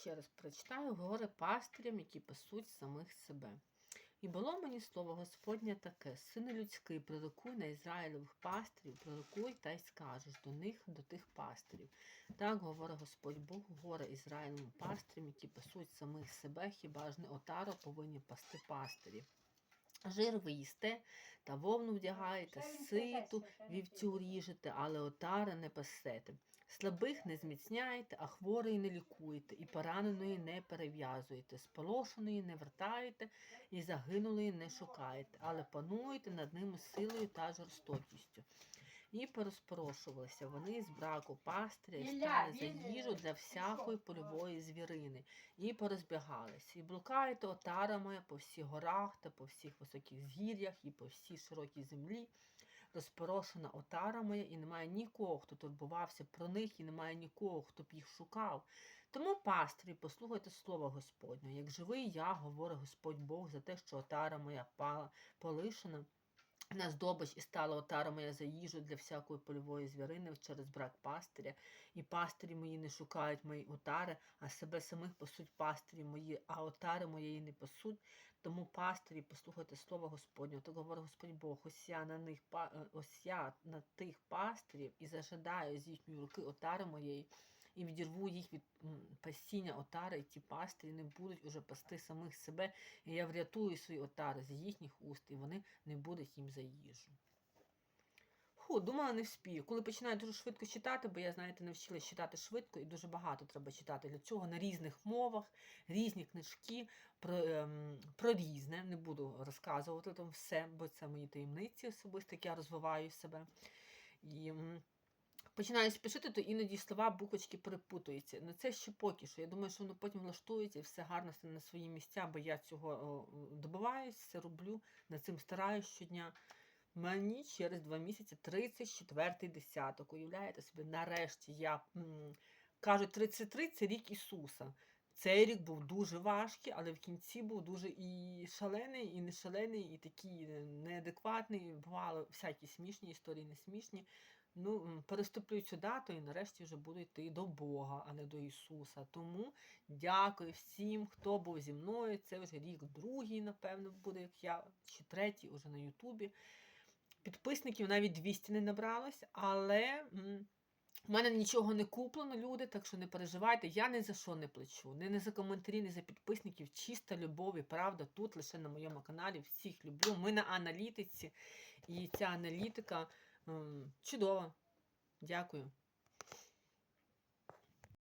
ще раз прочитаю горе пастирям, які пасуть самих себе. І було мені слово Господнє таке: сину людський, пророкуй на Ізраїлевих пастирів, пророкуй та й скажеш до них, до тих пастирів. Так говорить Господь Бог, горе Ізраїлевим пастирям, які пасуть самих себе, хіба ж не отаро повинні пасти пастирів. Жир ви їсте, та вовну вдягаєте, ситу, вівцю ріжете, але отари не пасете. Слабих не зміцняєте, а хворий не лікуєте, і пораненої не перев'язуєте, сполошеної не вертаєте, і загинулої не шукаєте, але пануєте над ними силою та жорстокістю. І порозпорошувалися вони з браку пастиря, і стали за їжу для всякої польової звірини, і порозбігалися. І блукаєте отара моя по всіх горах та по всіх високих згір'ях, і по всій широкій землі. Розпорошена отара моя, і немає нікого, хто турбувався про них, і немає нікого, хто б їх шукав. Тому, пастирі, послухайте слово Господнє. Як живий я, говорить Господь Бог, за те, що отара моя пала, полишена, на здобич і стала отара моя за їжу для всякої польової звірини через брак пастиря, і пастирі мої не шукають мої отари, а себе самих пасуть пастирі мої, а отари моєї не пасуть. Тому пастирі, послухайте слово Господнє. Так говорить Господь Бог, ось я на них е, ось я на тих пастирів і зажадаю з їхньої руки отари моєї. І відірву їх від пасіння отари, і ті пастирі не будуть уже пасти самих себе, і я врятую свої отари з їхніх уст, і вони не будуть їм за їжу. Ху, думала, не вспію. Коли починаю дуже швидко читати, бо я, знаєте, навчилась читати швидко і дуже багато треба читати для цього на різних мовах, різні книжки про, ем, про різне. Не буду розказувати там все, бо це мої таємниці особисто, як я розвиваю себе. І починаю спішити, то іноді слова, буквочки перепутуються. Ну це ще поки що. Я думаю, що воно потім влаштується і все гарно стане на свої місця, бо я цього о, добиваюсь, це роблю, над цим стараюсь щодня. Мені через два місяці 34-й десяток. Уявляєте собі, нарешті я кажуть, 33 це рік Ісуса. Цей рік був дуже важкий, але в кінці був дуже і шалений, і не шалений, і такий е, неадекватний. Бувало всякі смішні історії, не смішні. Ну, переступлю цю дату і нарешті вже буду йти до Бога, а не до Ісуса. Тому дякую всім, хто був зі мною. Це вже рік другий, напевно, буде, як я, чи третій уже на Ютубі. Підписників навіть 200 не набралось, але в мене нічого не куплено, люди, так що не переживайте. Я ні за що не плачу. Не, не за коментарі, не за підписників. Чиста любов і правда тут лише на моєму каналі. Всіх люблю. Ми на аналітиці, і ця аналітика м, чудова. Дякую.